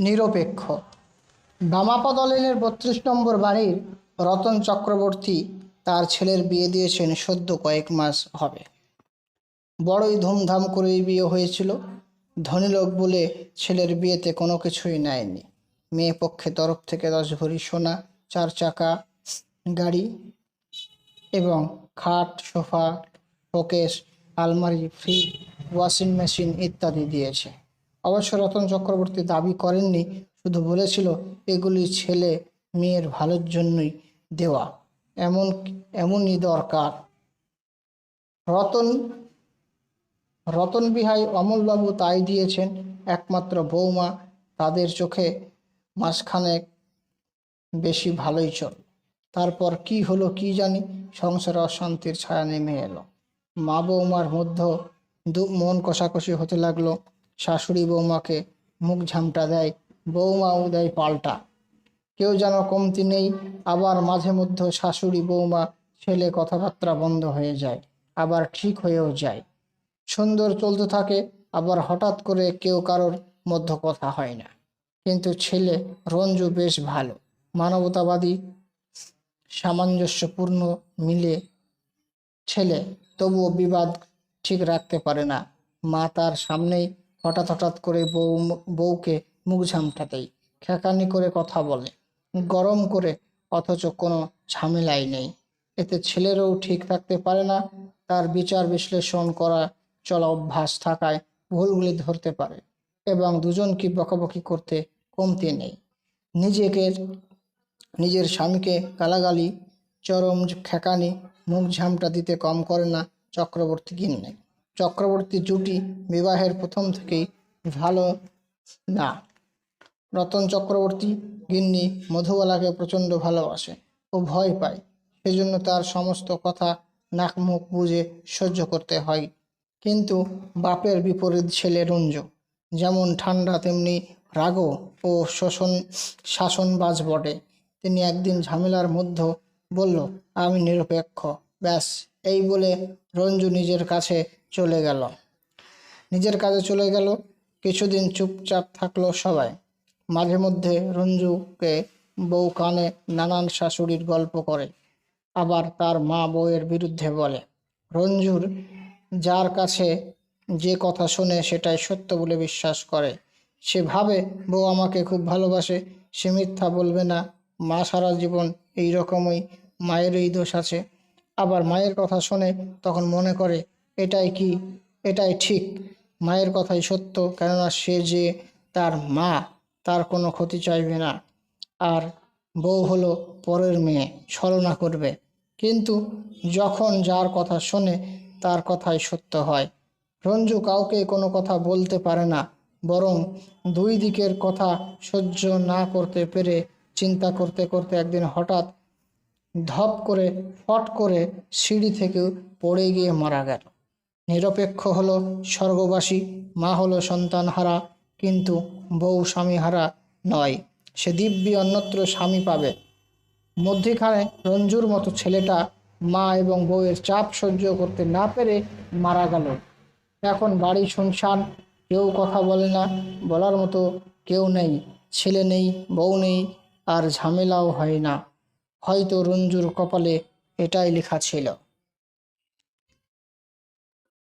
নিরপেক্ষ। বামাপা দলের বত্রিশ নম্বর বাড়ির রতন চক্রবর্তী তার ছেলের বিয়ে দিয়েছেন সদ্য কয়েক মাস হবে। বড়ই ধুমধাম করেই বিয়ে হয়েছিল। ধনী লোক বলে ছেলের বিয়েতে কোনো কিছুই নেয়নি। মেয়ে পক্ষে তরফ থেকে দশ ভরি সোনা, চার চাকা, গাড়ি এবং খাট, সোফা, শোকেস, আলমারি, ফ্রিজ, ওয়াশিং মেশিন ইত্যাদি দিয়েছে। অবশ্য রতন চক্রবর্তী দাবি করেননি, শুধু বলেছিল, এগুলি ছেলে মেয়ের ভালোর জন্যই দেওয়া, এমন, এমনই দরকার। রতন রতন বিহাই অমলবাবু তাই দিয়েছেন, একমাত্র বৌমা, তাদের চোখে মাসখানেক বেশি ভালোই চল। তারপর কি হলো কি জানি, সংসারে অশান্তির ছায়া নেমে এলো। মা বৌমার মধ্যে দু, মন কষাকষি হতে লাগল। শাশুড়ি বৌমাকে মুখ ঝামটা দেয় বৌমাও দেয় পাল্টা। কেউ যেন কমতি নেই, আবার মাঝে মধ্যে শাশুড়ি বৌমা ছেলে কথাবার্তা বন্ধ হয়ে যায়, আবার ঠিক হয়েও যায়। সুন্দর চলতে থাকে, আবার হঠাৎ করে কেউ কারোর মধ্যে কথা হয় না। কিন্তু ছেলে রঞ্জু বেশ ভালো, মানবতাবাদী, সামঞ্জস্যপূর্ণ মিলে ছেলে, তবুও বিবাদ ঠিক রাখতে পারে না। মা তার সামনেই হঠাৎ হঠাৎ করে বউ বউকে মুখ ঝামটাতেই খেকানি করে কথা বলে। গরম করে অথচ কোনো ঝামেলাই নেই। এতে ছেলেরও ঠিক থাকতে পারে না। তার বিচার বিশ্লেষণ করা, চলা অভ্যাস থাকায় ভুলগুলি ধরতে পারে এবং দুজনকে বকাবকি করতে কমতি নেই। নিজেকে, নিজের স্বামীকে গালাগালি, চরম খেকানি মুখ ঝামটা দিতে কম করে না চক্রবর্তী গিন্নে। চক্রবর্তী জুটি বিবাহের প্রথম থেকেই ভালো না। রতন চক্রবর্তী গিন্নি মধুবালাকে প্রচণ্ড ভালোবাসে ও ভয় পায়। সেজন্য তার সমস্ত কথা নাক মুখ বুঝে সহ্য করতে হয়। কিন্তু বাপের বিপরীত ছেলে রঞ্জু, যেমন ঠান্ডা তেমনি রাগও ও শোষণ, শাসনবাজ বটে। তিনি একদিন ঝামেলার মধ্যে বলল, আমি নিরপেক্ষ, ব্যাস। এই বলে রঞ্জু নিজের কাছে চলে গেল। নিজের কাজে চলে গেল। কিছুদিন চুপচাপ থাকল সবাই। মাঝে মধ্যে রঞ্জুকে বউ কানে নানান শাশুড়ির গল্প করে। আবার তার মা বউয়ের বিরুদ্ধে বলে, রঞ্জুর যার কাছে যে কথা শোনে সেটাই সত্য বলে বিশ্বাস করে। সে ভাবে বউ আমাকে খুব ভালোবাসে। সে মিথ্যা বলবে না। মা সারা জীবন এই রকমই মায়েরই দোষ আছে। আবার মায়ের কথা শোনে তখন মনে করে, এটাই কি? এটাই ঠিক। মায়ের কথাই সত্য, কেননা সে যে তার মা, তার কোনো ক্ষতি চাইবে না। আর বউ হলো পরের মেয়ে ছলনা করবে। কিন্তু যখন যার কথা শোনে তার কথাই সত্য হয়। রঞ্জু কাউকে কোনো কথা বলতে পারে না, বরং দুই দিকের কথা সহ্য না করতে পেরে চিন্তা করতে করতে একদিন হঠাৎ ধপ করে, ফট করে সিঁড়ি থেকে পড়ে গিয়ে মারা গেল। নিরপেক্ষ হলো স্বর্গবাসী, মা হলো সন্তানহারা, কিন্তু বউ স্বামীহারা নয়। সে দিব্যি অন্যত্র স্বামী পাবে। মধ্যিখানে রঞ্জুর মতো ছেলেটা মা এবং বউয়ের চাপ সহ্য করতে না পেরে মারা গেল। এখন বাড়ি শুনশান, কেউ কথা বলে না, বলার মতো কেউ নেই, ছেলে নেই, বউ নেই, আর ঝামেলাও হয় না। হয়তো রঞ্জুর কপালে এটাই লেখা ছিল।